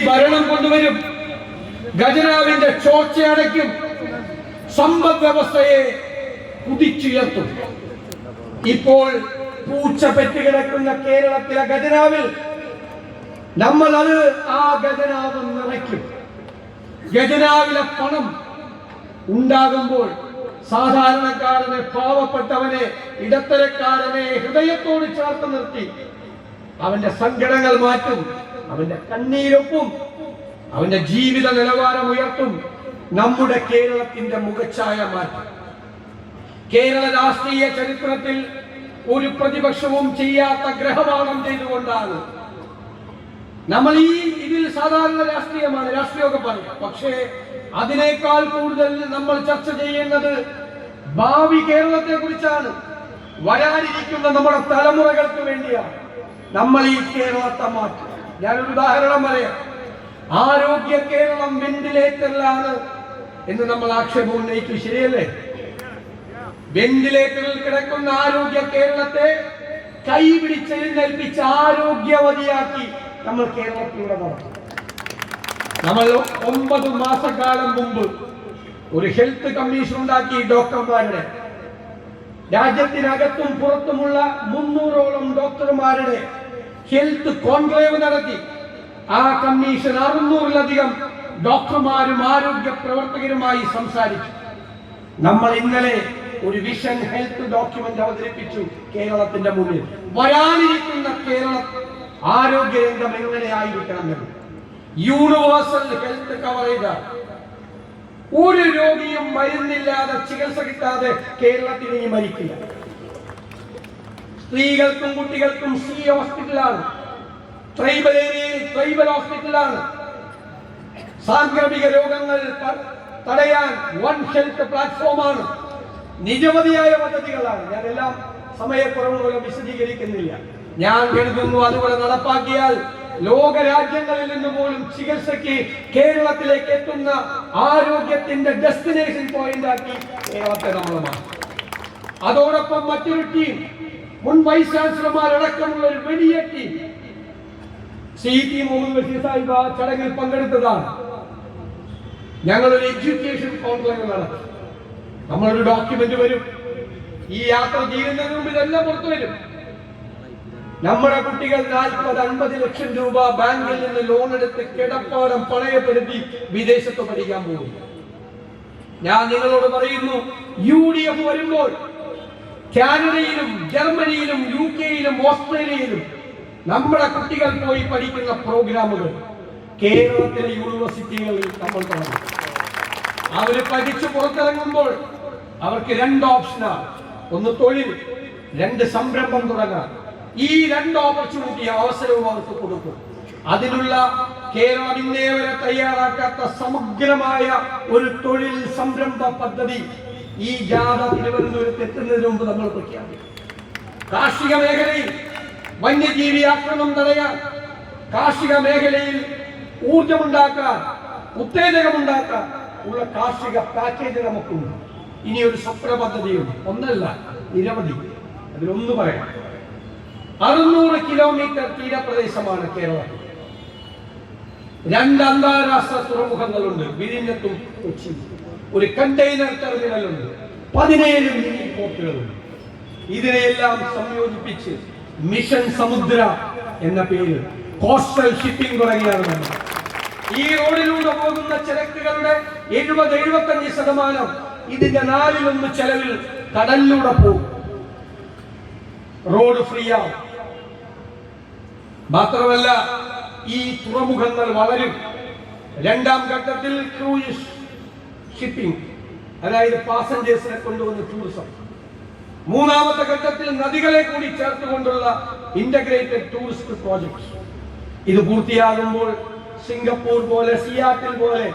ഭരണം കൊണ്ടുവരും. ഖജനാവിന്റെ ചോർച്ചയടയ്ക്കും. സമ്പദ് വ്യവസ്ഥയെ കുതിച്ചുയർത്തും. ഇപ്പോൾ പൂച്ച പെറ്റുകിടക്കുന്ന കേരളത്തിലെ ഖജനാവിൽ നമ്മൾ അത് ആ ഖജനാവ് നിറയ്ക്കും. ഖജനാവിലെ പണം ഉണ്ടാകുമ്പോൾ സാധാരണക്കാരനെ പാവപ്പെട്ടവനെ ഇടത്തരക്കാരനെ ഹൃദയത്തോട് ചേർത്ത് നിർത്തി അവന്റെ സങ്കടങ്ങൾ മാറ്റും. അവന്റെ കണ്ണീരൊപ്പും അവന്റെ ജീവിത നിലവാരം ഉയർത്തും നമ്മുടെ കേരളത്തിന്റെ മുഖച്ഛായ മാറ്റും. കേരള രാഷ്ട്രീയ ചരിത്രത്തിൽ ഒരു പ്രതിപക്ഷവും ചെയ്യാത്ത ഗ്രഹപാഠം ചെയ്തുകൊണ്ടാണ് നമ്മൾ ഈ ഇതിൽ സാധാരണ രാഷ്ട്രീയമാണ് രാഷ്ട്രീയമൊക്കെ പറയും. പക്ഷേ അതിനേക്കാൾ കൂടുതൽ നമ്മൾ ചർച്ച ചെയ്യുന്നത് ഭാവി കേരളത്തെ കുറിച്ചാണ്. വരാനിരിക്കുന്ന നമ്മുടെ തലമുറകൾക്ക് വേണ്ടിയാണ്. നമ്മൾ ഈ കേരളത്തെ മാറ്റും ഞാനൊരു ഉദാഹരണം പറയാം. ആരോഗ്യ കേരളം വെന്റിലേറ്ററിലാണ് എന്ന് നമ്മൾ ആക്ഷേപം ഉന്നയിച്ചു ശരിയല്ലേ? വെന്റിലേറ്ററിൽ കിടക്കുന്ന ആരോഗ്യ കേരളത്തെ കൈ പിടിച്ചെഴുന്നേൽപ്പിച്ച് ആരോഗ്യവതിയാക്കി നമ്മൾ കേരളത്തിലൂടെ നടത്തും നമ്മൾ ഒമ്പത് മാസക്കാലം മുമ്പ് ഒരു ഹെൽത്ത് കമ്മീഷൻ ഉണ്ടാക്കി ഡോക്ടർമാരുടെ രാജ്യത്തിനകത്തും പുറത്തുമുള്ള മുന്നൂറോളം ഡോക്ടർമാരുടെ ഹെൽത്ത് കോൺക്ലേവ് നടത്തി. ആ കമ്മീഷൻ അറുന്നൂറിലധികം ഡോക്ടർമാരും ആരോഗ്യ പ്രവർത്തകരുമായി സംസാരിച്ചു. നമ്മൾ ഇന്നലെ ഒരു വിഷൻ ഹെൽത്ത് ഡോക്യുമെന്റ് അവതരിപ്പിച്ചു കേരളത്തിന്റെ മുന്നിൽ. വരാനിരിക്കുന്ന കേരള ആരോഗ്യ രംഗം എങ്ങനെയായിരിക്കണം എന്ന് യൂണിവേഴ്സൽ ഹെൽത്ത് കവറേജ് ഒരു രോഗിയും മരുന്നില്ലാതെ ചികിത്സ കിട്ടാതെ കേരളത്തിൽ ഇനി മരിക്കില്ല. സ്ത്രീകൾക്കും കുട്ടികൾക്കും സി ഹോസ്പിറ്റലാണ്. ട്രൈബൽ ഏരിയയിൽ ട്രൈബൽ ഹോസ്പിറ്റലാണ്. സാംക്രമിക രോഗങ്ങൾ തടയാൻ വൺ ഹെൽത്ത് പ്ലാറ്റ്ഫോമാണ് നിരവധിയായ പദ്ധതികളാണ്. ഞാൻ എല്ലാം സമയക്കുറവ് മൂലം വിശദീകരിക്കുന്നില്ല. ഞാൻ കരുതുന്നു അതുപോലെ നടപ്പാക്കിയാൽ ലോക രാജ്യങ്ങളിൽ നിന്ന് പോലും ചികിത്സയ്ക്ക് കേരളത്തിലേക്ക് എത്തുന്ന ആരോഗ്യത്തിന്റെ ഡെസ്റ്റിനേഷൻ പോയിന്റ് ആക്കി കേരളത്തെ നമ്മൾ അതോടൊപ്പം മറ്റൊരു ടീം മുൻ വൈസ് ചാൻസലർമാരടക്കമുള്ള ഒരു വലിയ ടീം സി മുഹമ്മദ് ചടങ്ങിൽ പങ്കെടുത്തതാണ്. ഞങ്ങൾ ഒരു എഡ്യൂക്കേഷൻ കോൺക്ലേവ് നടത്തി നമ്മളൊരു ഡോക്യുമെന്റ് വരും. ഈ യാത്ര ചെയ്യുന്നതിന് മുമ്പ് ഇതെല്ലാം പുറത്തു വരും. നമ്മുടെ കുട്ടികൾ നാൽപ്പത് അൻപത് ലക്ഷം രൂപ ബാങ്കിൽ നിന്ന് ലോൺ എടുത്ത് കിടപ്പാടം പണയപ്പെടുത്തി വിദേശത്ത് പഠിക്കാൻ പോകും ഞാൻ നിങ്ങളോട് പറയുന്നു യു ഡി എഫ് വരുമ്പോൾ കാനഡയിലും ജർമ്മനിയിലും യു കെയിലും ഓസ്ട്രേലിയയിലും നമ്മുടെ കുട്ടികൾ പോയി പഠിക്കുന്ന പ്രോഗ്രാമുകൾ കേരളത്തിലെ യൂണിവേഴ്സിറ്റികളിൽ നമ്മൾ തുടങ്ങും. അവർ പഠിച്ചു പുറത്തിറങ്ങുമ്പോൾ അവർക്ക് രണ്ട് ഓപ്ഷനാണ് ഒന്ന് തൊഴിൽ രണ്ട് സംരംഭം തുടങ്ങാൻ. ഈ രണ്ട് ഓപ്പർച്യൂണിറ്റി അവസരവും അവർക്ക് കൊടുക്കും. അതിനുള്ള കേരളം തയ്യാറാക്കാത്ത സമഗ്രമായ ഒരു തൊഴിൽ സംരംഭ പദ്ധതി ഈ ജാഥ തിരുവനന്തപുരത്ത് എത്തുന്നതിന് മുമ്പ് നമ്മൾ പ്രഖ്യാപിക്കും. കാർഷിക മേഖലയിൽ വന്യജീവി ആക്രമണം തടയാൻ കാർഷിക മേഖലയിൽ ഊർജമുണ്ടാക്കാൻ ഉത്തേജകമുണ്ടാക്കാൻ ഉള്ള കാർഷിക പാക്കേജ് നമുക്കുണ്ട് ഇനി ഒരു സ്വപ്ന പദ്ധതിയുണ്ട് ഒന്നല്ല നിരവധി. അതിലൊന്ന് പറയാം. അറുന്നൂറ് കിലോമീറ്റർ തീരപ്രദേശമാണ് കേരളം രണ്ട് അന്താരാഷ്ട്ര തുറമുഖങ്ങളുണ്ട്. വിഴിഞ്ഞത്തും കൊച്ചി ഒരു കണ്ടെയ്നർ ടെർമിനൽ ഉണ്ട് പതിനേഴ് മിനി പോർട്ടുകളുണ്ട് ഇതിനെയെല്ലാം സംയോജിപ്പിച്ച് മിഷൻ സമുദ്ര എന്ന പേര് കോസ്റ്റൽ ഷിപ്പിംഗ് തുടങ്ങിയാണ് ഈ റോഡിലൂടെ പോകുന്ന ചരക്കുകളുടെ എഴുപത് എഴുപത്തഞ്ച് ശതമാനം ഇതിന്റെ നാലിലൊന്ന് ചെലവിൽ കടലിലൂടെ പോകും. റോഡ് ഫ്രീ ആവും. മാത്രമല്ല ഈ തുറമുഖങ്ങൾ വളരും. രണ്ടാം ഘട്ടത്തിൽ ക്രൂയിസ് ഷിപ്പിംഗ് അതായത് പാസഞ്ചേഴ്സിനെ കൊണ്ടുവന്ന് ടൂറിസം. മൂന്നാമത്തെ ഘട്ടത്തിൽ നദികളെ കൂടി ചേർത്തുകൊണ്ടുള്ള ഇന്റഗ്രേറ്റഡ് ടൂറിസ്റ്റ് പ്രോജക്ട്സ് ഇത് പൂർത്തിയാകുമ്പോൾ സിംഗപ്പൂർ പോലെ സിയാറ്റിൽ പോലെ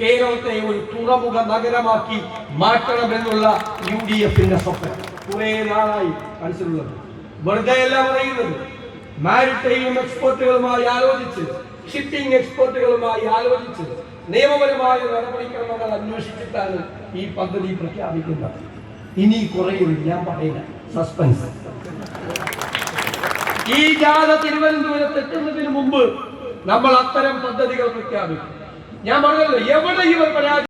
കേരളത്തെ ഒരു തുറമുഖ നഗരമാക്കി മാറ്റണമെന്നുള്ള യു ഡി എഫിന്റെ സ്വപ്നം. കുറെ നാളായി മനസ്സിലുള്ളത്. വെറുതെ അല്ല പറയുന്നത്. മാരിടൈം എക്സ്പോർട്ടുകളുമായി ആലോചിച്ച് ഷിപ്പിംഗ് എക്സ്പോർട്ടുകളുമായി ആലോചിച്ച് നിയമപരമായ നടപടിക്രമങ്ങൾ അന്വേഷിച്ചിട്ടാണ് ഈ പദ്ധതി പ്രഖ്യാപിക്കുന്നത്. ഇനി കുറയും ഞാൻ പറയില്ല. സസ്പെൻസ്. ഈ ജാഥ തിരുവനന്തപുരത്ത് എത്തുന്നതിന് മുമ്പ് നമ്മൾ അത്തരം പദ്ധതികൾ പ്രഖ്യാപിക്കും. ഞാൻ പറഞ്ഞല്ലോ എവിടെ ഇവർ പരാജയം